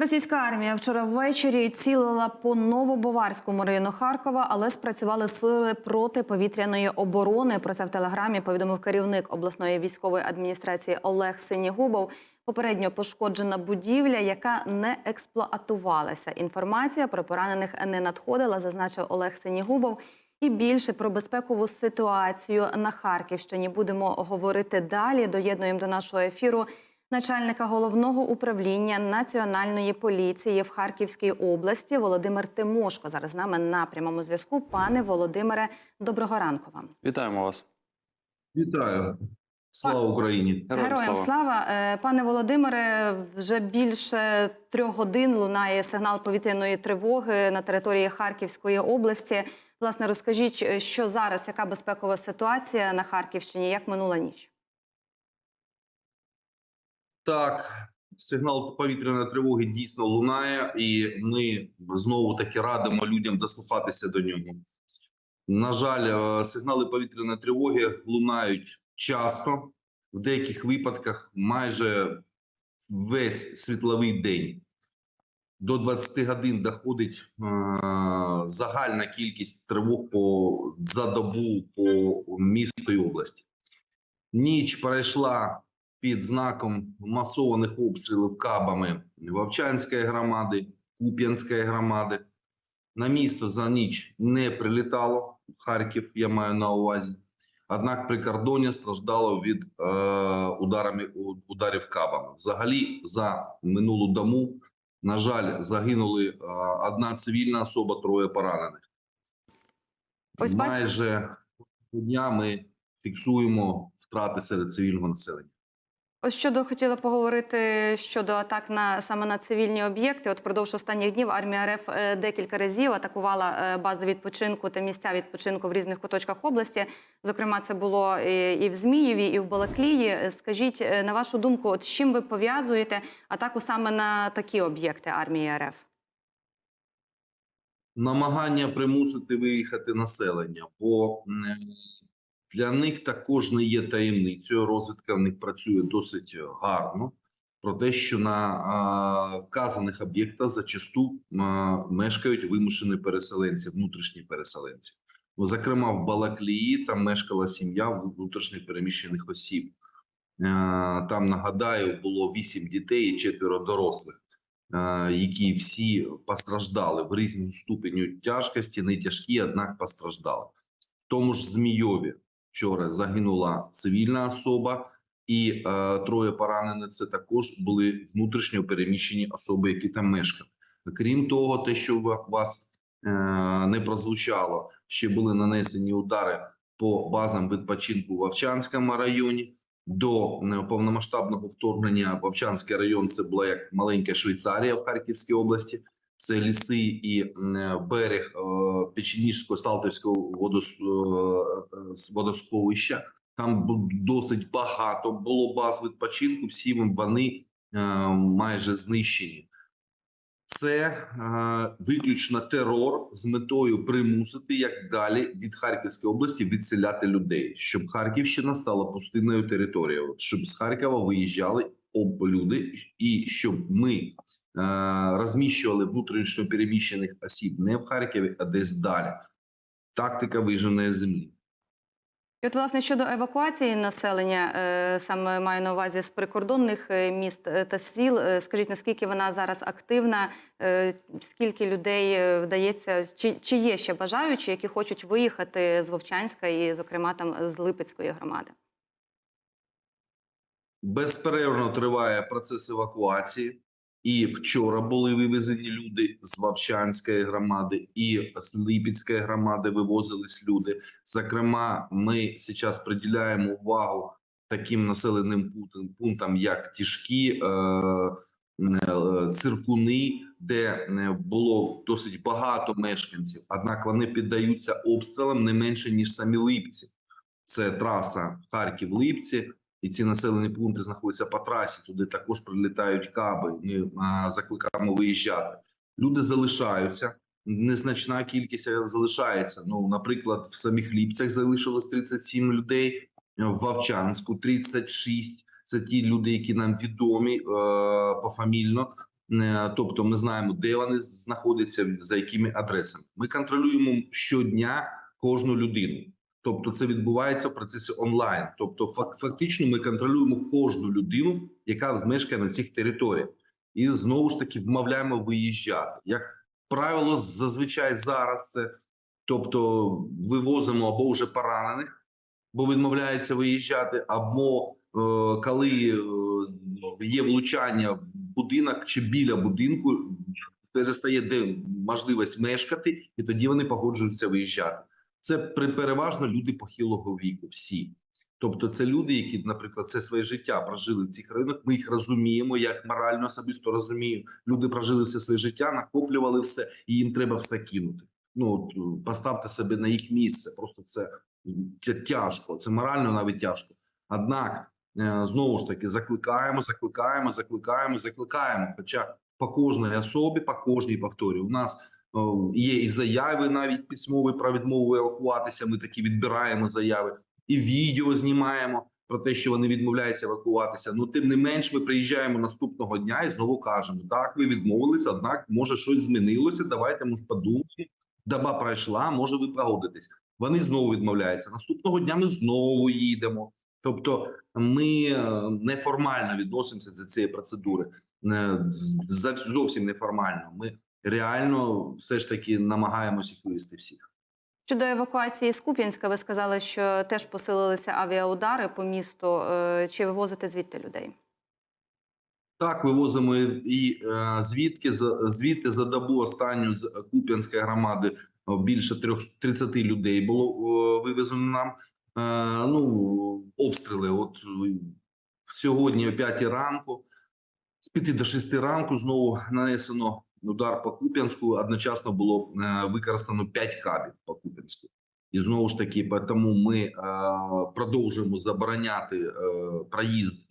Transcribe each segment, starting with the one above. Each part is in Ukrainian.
Російська армія вчора ввечері цілила по Новобаварському району Харкова, але спрацювали сили протиповітряної оборони. Про це в телеграмі повідомив керівник обласної військової адміністрації Олег Синігубов. Попередньо пошкоджена будівля, яка не експлуатувалася. Інформація про поранених не надходила, зазначив Олег Синігубов. І більше про безпекову ситуацію на Харківщині будемо говорити далі. Доєднуємо до нашого ефіру начальника головного управління національної поліції в Харківській області Володимир Тимошко. Зараз з нами на прямому зв'язку. Пане Володимире, доброго ранку вам. Вітаємо вас. Вітаю. Слава Україні! Героям слава. Е, Пане Володимире, вже більше трьох годин лунає сигнал повітряної тривоги на території Харківської області. Власне, розкажіть, е, що зараз, яка безпекова ситуація на Харківщині, як минула ніч? Так, сигнал повітряної тривоги дійсно лунає, і ми знову таки радимо людям дослухатися до нього. На жаль, е, сигнали повітряної тривоги лунають часто, в деяких випадках майже весь світловий день. До 20 годин доходить е, загальна кількість тривог по за добу по місту і області. Ніч перейшла під знаком масованих обстрілів кабами Вовчанської громади, Куп'янської громади. На місто за ніч не прилітало. Харків я маю на увазі. Однак прикордоння страждало від е, ударами, ударів кабами. Взагалі, за минулу дому, на жаль, загинули е, одна цивільна особа, троє поранених. Ось. Майже дня ми фіксуємо втрати серед цивільного населення. Ось щодо хотіла поговорити щодо атак на саме на цивільні об'єкти. От впродовж останніх днів армія РФ е, декілька разів атакувала е, бази відпочинку та місця відпочинку в різних куточках області. Зокрема, це було і в Змієві, і в Балаклії. Е, Скажіть, на вашу думку, от з чим ви пов'язуєте атаку саме на такі об'єкти армії РФ? намагання примусити виїхати населення, бо для них також не є таємницею. Розвідка в них працює досить гарно. Про те, що на вказаних об'єктах зачасту мешкають вимушені переселенці, внутрішні переселенці. Ну, зокрема, в Балаклії там мешкала сім'я внутрішньо переміщених осіб. Е, Там нагадаю, було вісім дітей і четверо дорослих е, які всі постраждали в різному ступеню тяжкості, не тяжкі, однак постраждали. В тому ж Змійові вчора загинула цивільна особа, і е, троє поранені. Це також були внутрішньо переміщені особи, які там мешкали. Крім того, те, що вас е, не прозвучало, ще були нанесені удари по базам відпочинку в Овчанському районі. До е, повномасштабного вторгнення Вовчанський район це була як маленька Швейцарія в Харківській області. Це ліси і е, берег е, Печеніжського Салтівського е, е, водосховища. Там досить багато було баз відпочинку. Всі вони е, майже знищені. Це е, виключно терор з метою примусити як далі від Харківської області відселяти людей, щоб Харківщина стала пустинною територією, щоб з Харкова виїжджали люди, і щоб ми розміщували внутрішньо переміщених осіб не в Харкові, а десь далі. Тактика виженої землі. І от, власне, щодо евакуації населення, е, саме маю на увазі з прикордонних е, міст е, та сіл. е, Скажіть, наскільки вона зараз активна? е, Скільки людей е, вдається, чи, чи є ще бажаючі, які хочуть виїхати з Вовчанська і, зокрема, там з Липецької громади? Безперервно триває процес евакуації. І вчора були вивезені люди з Вовчанської громади і з Липецької громади вивозились люди. Зокрема, ми зараз приділяємо увагу таким населеним пунктам, як Тішки, е, е, Циркуни, де було досить багато мешканців. Однак вони піддаються обстрілам не менше ніж самі Липці. Це траса Харків-Липці. І ці населені пункти знаходяться по трасі. Туди також прилітають каби. Ми закликаємо виїжджати. Люди залишаються. Незначна кількість залишається. Ну, наприклад, в самих Ліпцях залишилось 37 людей, в Вовчанську 36. Це ті люди, які нам відомі е, пофамільно. Е, Тобто, ми знаємо, де вони знаходяться, за якими адресами. Ми контролюємо щодня кожну людину. Тобто, це відбувається в процесі онлайн. Тобто, фак- фактично, ми контролюємо кожну людину, яка мешкає на цих територіях, і знову ж таки вмовляємо виїжджати. Як правило, зазвичай зараз це тобто вивозимо або вже поранених, бо відмовляється виїжджати, або е, коли е, є влучання в будинок чи біля будинку, перестає де можливість мешкати, і тоді вони погоджуються виїжджати. Це переважно люди похилого віку, всі. Тобто, це люди, які, наприклад, все своє життя прожили в цих районах. Ми їх розуміємо, як морально особисто розумію. Люди прожили все своє життя, накоплювали все, і їм треба все кинути. Ну от е, поставте себе на їх місце. Просто це тя- тяжко. Це морально навіть тяжко. Однак е, знову ж таки закликаємо, закликаємо, закликаємо, закликаємо. Хоча по кожній особі, по кожній повторюю, у нас є і заяви навіть письмові про відмову евакуватися. Ми такі відбираємо заяви, і відео знімаємо про те, що вони відмовляються евакуватися. Ну тим не менш, ми приїжджаємо наступного дня і знову кажемо: так, ви відмовилися, однак може щось змінилося. Давайте може подумаємо. Доба пройшла, може ви погодитесь. Вони знову відмовляються. Наступного дня ми знову їдемо. Тобто, ми е, неформально відносимося до цієї процедури. Е, Зовсім неформально. Ми реально все ж таки намагаємося їх вивести всіх. Щодо евакуації з Куп'янська, ви сказали, що теж посилилися авіаудари по місту. Е, Чи вивозите звідти людей? Так, вивозимо і е, звідки звідти за добу останню з Куп'янської громади більше трьох 30 людей було вивезено нам. Е, ну обстріли. От е, сьогодні о 5 ранку, з 5 до 6 ранку знову нанесено удар по Куп'янську. Одночасно було е, використано 5 кабів по Куп'янську. І знову ж таки, тому ми е, продовжуємо забороняти е, проїзд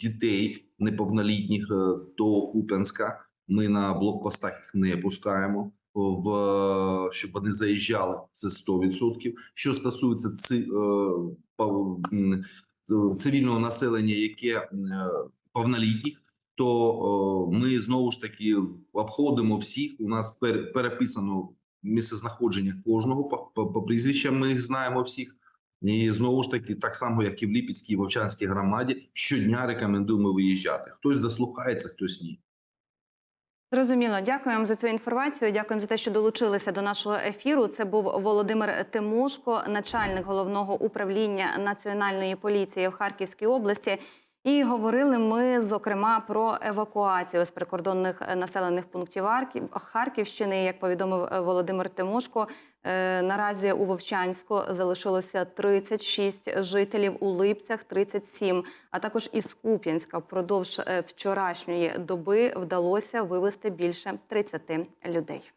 дітей неповнолітніх до Куп'янська. Ми на блокпостах їх не пускаємо. В щоб вони заїжджали, це 100%. Що стосується ци, цивільного населення, яке повнолітніх, то ми знову ж таки обходимо всіх. У нас пер, переписано місцезнаходження кожного по, по прізвищам. Ми їх знаємо всіх. І знову ж таки, так само, як і в Ліпецькій і Вовчанській громаді, щодня рекомендуємо виїжджати. Хтось дослухається, хтось ні. Зрозуміло, дякуємо за цю інформацію. Дякуємо за те, що долучилися до нашого ефіру. Це був Володимир Тимошко, начальник головного управління національної поліції в Харківській області. І говорили ми зокрема про евакуацію з прикордонних е, населених пунктів Харківщини. Як повідомив е, Володимир Тимошко, е, наразі у Вовчанську залишилося 36 жителів, у Липцях 37, а також із Куп'янська впродовж вчорашньої доби вдалося вивезти більше 30 людей.